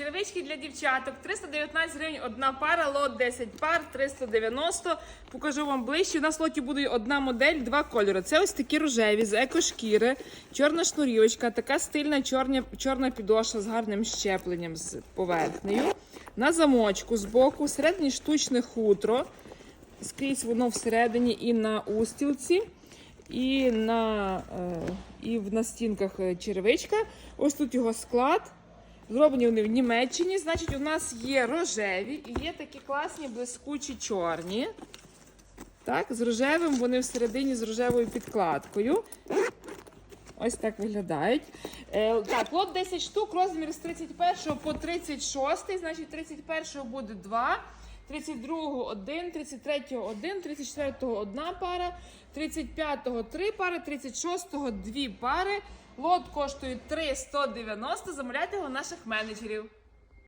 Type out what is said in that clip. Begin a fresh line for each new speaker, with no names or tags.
Черевички для дівчаток 319 гривень одна пара, лот 10 пар, 390. Покажу вам ближче. У нас в лоті буде одна модель, два кольори. Це ось такі рожеві з екошкіри, чорна шнурівочка, така стильна чорня, чорна підошва з гарним щепленням з поверхнею. На замочку з боку, всередині штучне хутро. Скрізь воно всередині і на устілці, і на, е, і в настінках е, черевичка. Ось тут його склад. Зроблені вони в Німеччині. Значить, у нас є рожеві і є такі класні блискучі чорні. Так, з рожевим вони всередині з рожевою підкладкою. Ось так виглядають. Е, так, лот 10 штук, розмір з 31 по 36. Значить, 31 буде 2, 32 1, 33 1, 34 одна пара, 35 3 пари, 36 2 пари. Лот коштує 3,190. Замовляйте його наших менеджерів.